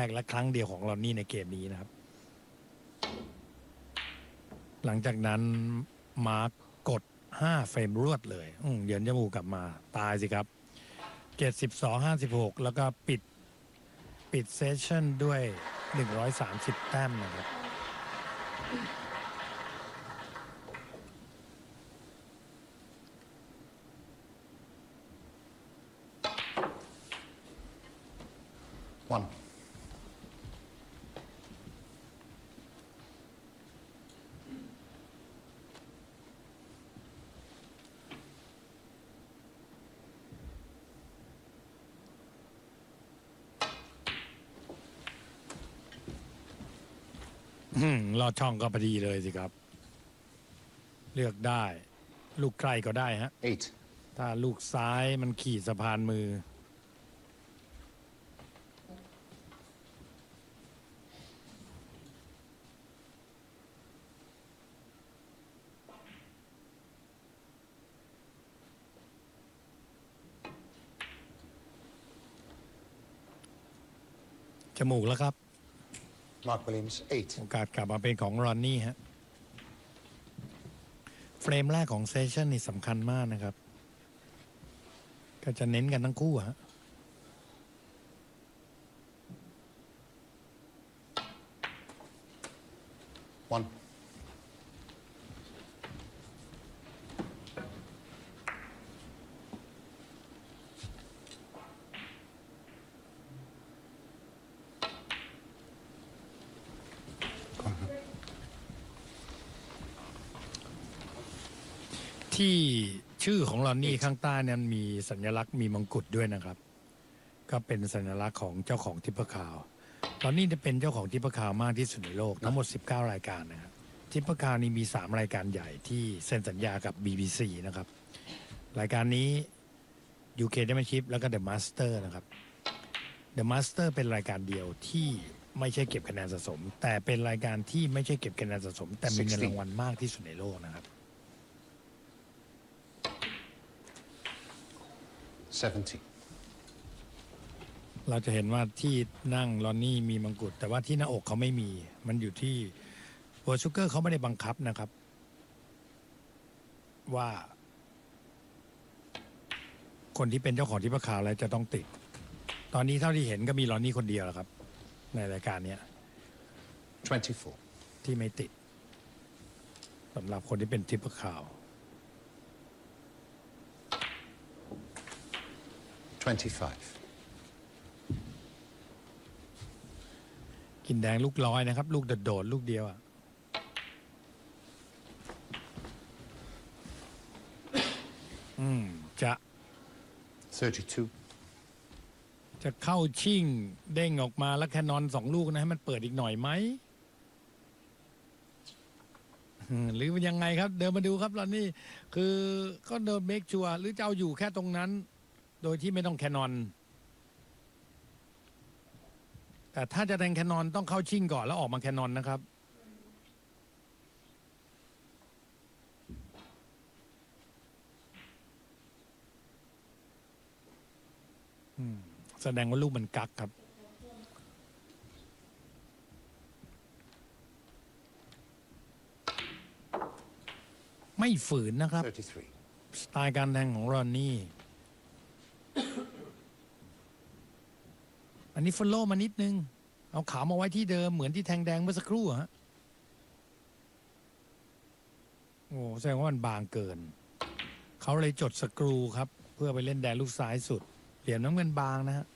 แรกและครั้งเดียวของลอนนี่ในเกมนี้นะครับ หลังจากนั้นมาร์กกด 5 เฟรมรวดเลยอืมเหยินจมูกกลับมาตายสิครับเกต12 56 แล้วก็ปิดปิดเซสชั่นด้วย 130 แต้มนะครับ One. อืมลอดช่องก็พอดีเลยสิครับ เลือกได้ ลูกใกล้ก็ได้ฮะ Eight. ถ้าลูกซ้ายมันขี่สะพานมือ จมูกแล้วครับ Mark Williams, eight. โอกาสกลับมาเป็นของรอนนี่ฮะ เฟรมแรกของเซสชันนี่สำคัญมากนะครับ ก็จะเน้นกันทั้งคู่ฮะ ที่ชื่อของรอนนี่ข้างใต้นั้นมีสัญลักษณ์มีมงกุฎด้วยนะครับ ก็เป็นสัญลักษณ์ของเจ้าของทิปเปอร์คาวรอนนี่จะเป็นเจ้าของทิปเปอร์คาวมากที่สุดในโลกทั้งหมด 19 รายการนะครับทิปเปอร์คาวนี่มี 3 รายการใหญ่ที่เซ็นสัญญากับ BBC นะครับ รายการนี้ UK Championship แล้วก็ The Master นะครับ The Master เป็นรายการเดียวที่ไม่ใช่เก็บคะแนนสะสม แต่เป็นรายการที่ไม่ใช่เก็บคะแนนสะสม แต่มีเงินรางวัลมากที่สุดในโลกนะครับ Seventy. เราจะเห็นว่าที่นั่งลอนนี่มีมังกุฎแต่ว่าที่หน้าอกเขาไม่มี มันอยู่ที่โปรชูเกอร์เขาไม่ได้บังคับนะครับ ว่า คนที่เป็นเจ้าของที่ประคาวแล้วจะต้องติด ตอนนี้เท่าที่เห็นก็มีลอนนี่คนเดียวแหละครับ ในรายการเนี้ย Twenty-four. ที่ไม่ติดสำหรับคนที่เป็นทิปเปอร์คาว Twenty-five. กินแดงลูกร้อยนะครับ ลูกโดดๆลูกเดียวอะ อืม จะ Thirty-two. จะเข้าชิ่งเด้งออกมาแล้วแคนนอนสองลูกนะ ให้มันเปิดอีกหน่อยไหมอืมหรือมันยังไงครับ เดินมาดูครับลอนนี่คือก็เดินเมคชัวร์หรือจะเอาอยู่แค่ตรงนั้น โดยที่ไม่ต้องแคนนอน แต่ถ้าจะแทงแคนนอนต้องเข้าชิ่งก่อนแล้วออกมาแคนนอนนะครับอืมแสดงว่าลูกมันกักครับไม่ฝืนนะครับ Thirty-three. สไตล์การแทงของรอนนี่ อันนี้ฟอลโล่มานิดนึง เอาขามาไว้ที่เดิมเหมือนที่แทงแดงเมื่อสักครู่อะฮะโอ้แสดงว่ามันบางเกิน เขาเลยจดสกรูครับ เพื่อไปเล่นแดงลูกซ้ายสุด เหลี่ยมน้ำเงินบางนะฮะ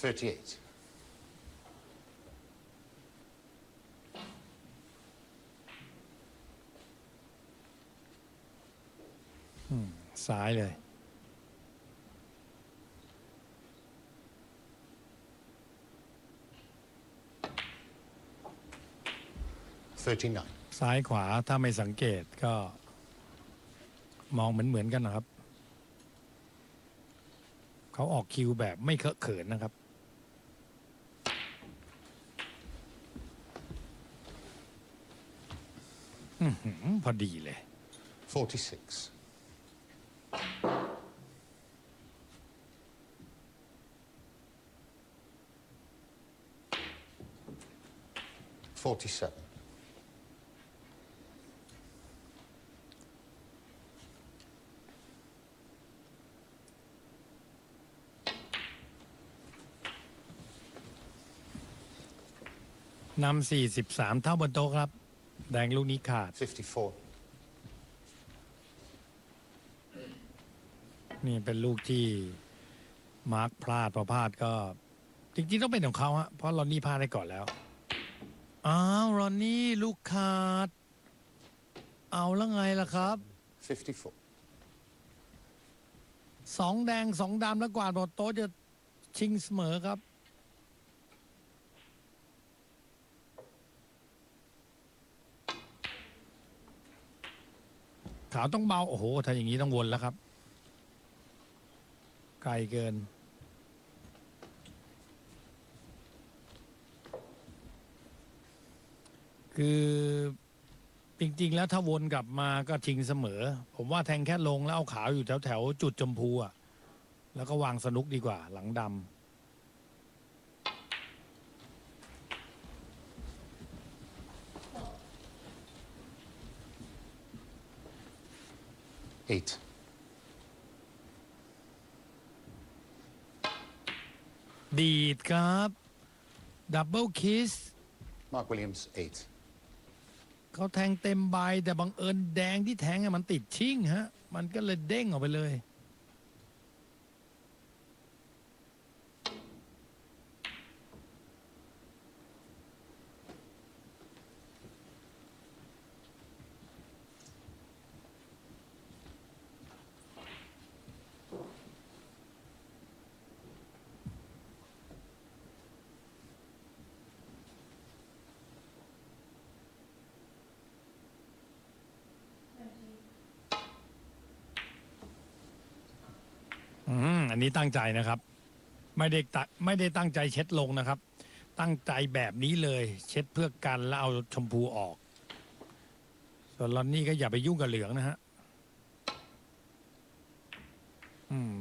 Thirty-eight. ซ้ายเลย 39. ซ้ายขวาถ้าไม่สังเกตก็ มองเหมือนเหมือนๆกันนะครับ เขาออกคิวแบบไม่เคอะเขินนะครับอพอดีเลย 46. 47. นำสี่สิบสามเท่าบนโต๊ะครับ แดงลูกนี้ขาด 54. นี่เป็นลูกที่มาร์คพลาดพอพลาดก็ จริงๆต้องเป็นของเขาฮะเพราะรอนนี่พลาดได้ก่อนแล้ว อ้าวรอนนี่ลูกขาด เอาแล้วไงล่ะครับ 54. สองแดงสองดำแล้วกวาดบนโต๊ะจะชิงเสมอครับ ขาวต้องเบาโอ้โหถ้าอย่างนี้ต้องวนแล้วครับ ไกลเกิน คือจริง ๆ แล้วถ้าวนกลับมาก็ชิงเสมอ ผมว่าแทงแค่ลงแล้วเอาขาวอยู่แถวแถวๆจุดชมพูอะแล้วก็วางสนุกดีกว่าหลังดำ ดีดครับดับเบิลคิส Mark Williams, 8. เขาแทงเต็มใบแต่บังเอิญแดงที่แทงอะมันติดชิ่งฮะ มันก็เลยเด้งออกไปเลย อันนี้ตั้งใจนะครับ ไม่ได้ตะไม่ได้ตั้งใจเช็ดลงนะครับ ตั้งใจแบบนี้เลย เช็ดเพื่อกันแล้วเอาชมพูออก ส่วนลอนนี่ก็อย่าไปยุ่งกับเหลืองนะฮะอืม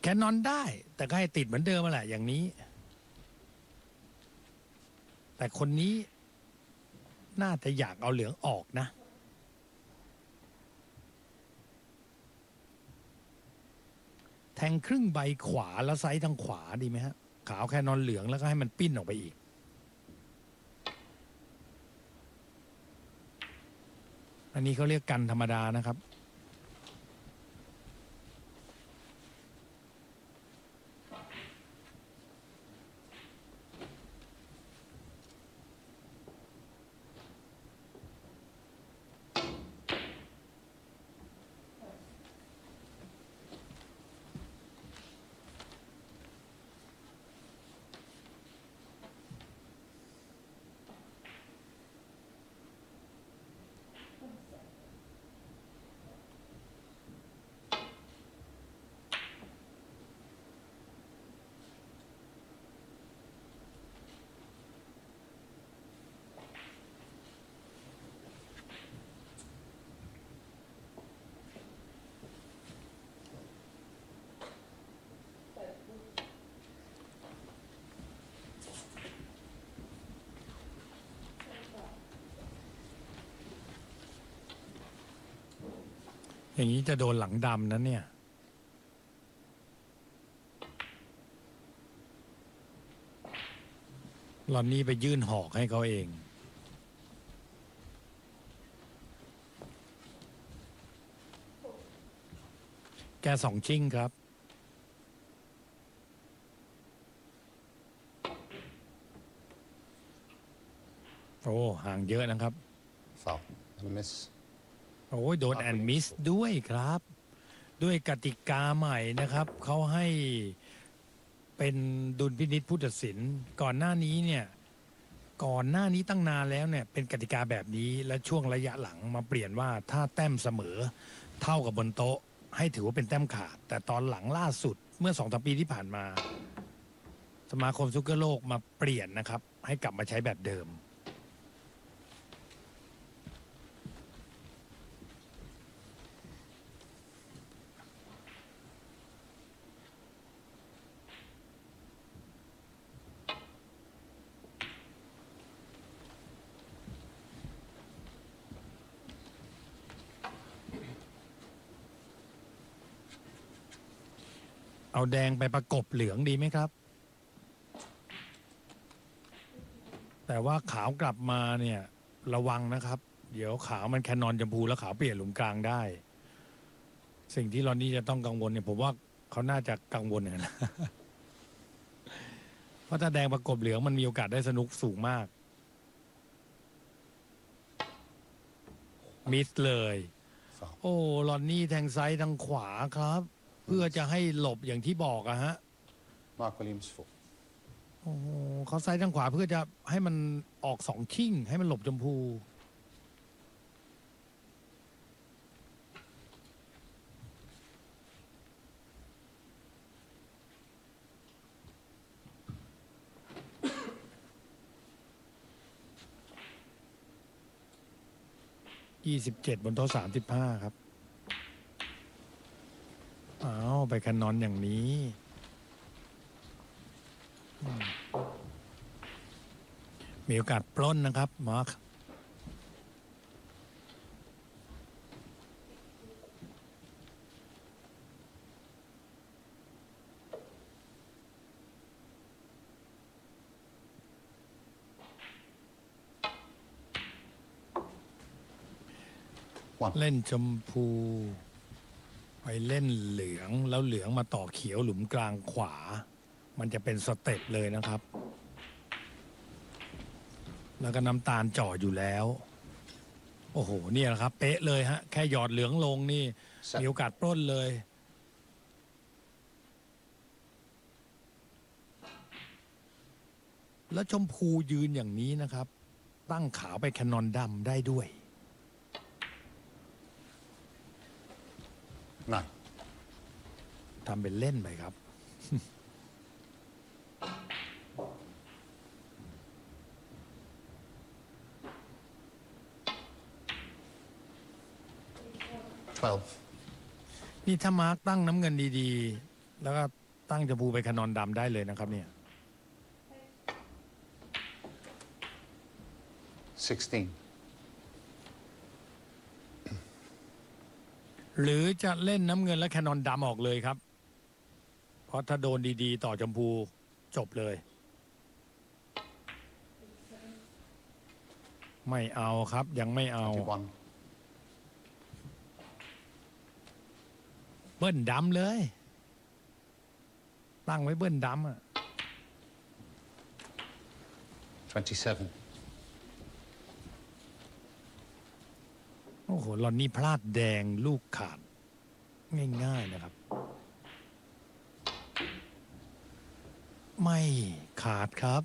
แคนนอนได้ แต่ก็ให้ติดเหมือนเดิมมาแหละ อย่างนี้ แต่คนนี้น่าจะอยากเอาเหลืองออกนะ แทงครึ่งใบขวาแล้วไซส์ทางขวาดีไหมฮะ ขาวแค่นอนเหลืองแล้วก็ให้มันปิ้นออกไปอีก อันนี้เขาเรียกกันธรรมดานะครับ อย่างนี้จะโดนหลังดำนั้นเนี่ย หลอนนี่ไปยื่นหอกให้เขาเอง แกสองชิ่งครับโอ้ห่างเยอะนะครับ Foul. And a miss. โอ้ยโดนแอนมิสด้วยครับ ด้วยกติกาใหม่นะครับ เขาให้เป็นดุลพินิษผู้ตัดสิน ก่อนหน้านี้เนี่ย ก่อนหน้านี้ตั้งนานแล้วเนี่ย เป็นกติกาแบบนี้และช่วงระยะหลังมาเปลี่ยนว่าถ้าแต้มเสมอ เท่ากับบนโต๊ะ ให้ถือว่าเป็นแต้มขาด แต่ตอนหลังล่าสุดเมื่อสองสามปีที่ผ่านมา สมาคมซุกเกอร์โลกมาเปลี่ยนนะครับ ให้กลับมาใช้แบบเดิม เอาแดงไปประกบเหลืองดีไหมครับ แต่ว่าขาวกลับมาเนี่ยระวังนะครับ เดี๋ยวขาวมันแคนนอนชมพูแล้วขาวเปลี่ยนหลุมกลางได้ สิ่งที่รอนนี่จะต้องกังวลเนี่ยผมว่าเขาน่าจะกังวลอย่างนั้นนะเพราะถ้าแดงประกบเหลืองมันมีโอกาสได้สนุกสูงมาก มิสเลย Foul. โอ้ลอนนี่แทงซ้ายทางขวาครับ เพื่อจะให้หลบอย่างที่บอกอะฮะ Mark Williams, four. โอ้โหเขาซ้ายทางขวาเพื่อจะให้มันออกสองชิ่ง ให้มันหลบชมพูยี่สิบเจ็ดบนโต๊ะสามสิบห้าครับอ้าว ไปคันนอนอย่างนี้อืมมีโอกาสปล้นนะครับมาร์ค One. เล่นชมพู ไปเล่นเหลืองแล้วเหลืองมาต่อเขียวหลุมกลางขวา มันจะเป็นสเต็ปเลยนะครับ แล้วก็น้ำตาลจ่ออยู่แล้ว โอ้โหเนี่ยแหละครับ เป๊ะเลยฮะ แค่หยอดเหลืองลงนี่ Seven. มีโอกาสปล้นเลย แล้วชมพูยืนอย่างนี้นะครับ ตั้งขาวไปแคนนอนดำได้ด้วย Nine. ทำเป็นเล่นไปครับ Twelve. นี่ถ้ามาร์กตั้งน้ำเงินดีๆ แล้วก็ตั้งจมูไปคนอนดำได้เลยนะครับเนี่ย Sixteen. หรือจะเล่นน้ำเงินและแคนนอนดำออกเลยครับ เพราะถ้าโดนดีๆ ต่อจมพูจบเลย ไม่เอาครับยังไม่เอา Twenty-one. เบิ้ลดำเลย ตั้งไว้เบิ้ลดำอะ Twenty-seven. โอ้โหลอนนี่พลาดแดงลูกขาด ง่าย ๆ นะครับ ไม่ขาดครับ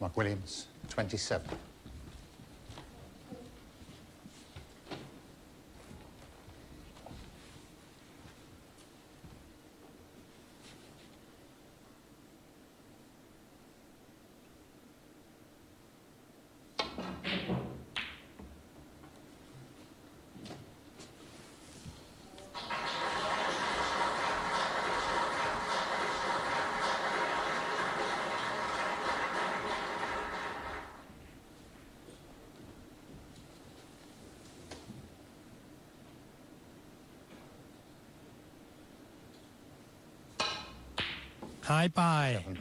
Mark Williams, 27 หายไป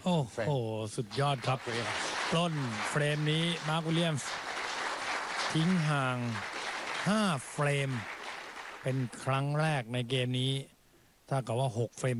โอ้เฟรมโห สุดยอดครับปล้นเฟรมนี้มาร์ควิลเลียมส์ทิ้งห่าง 5 เฟรม เป็นครั้งแรกในเกมนี้ ถ้ากับว่า 6 เฟรม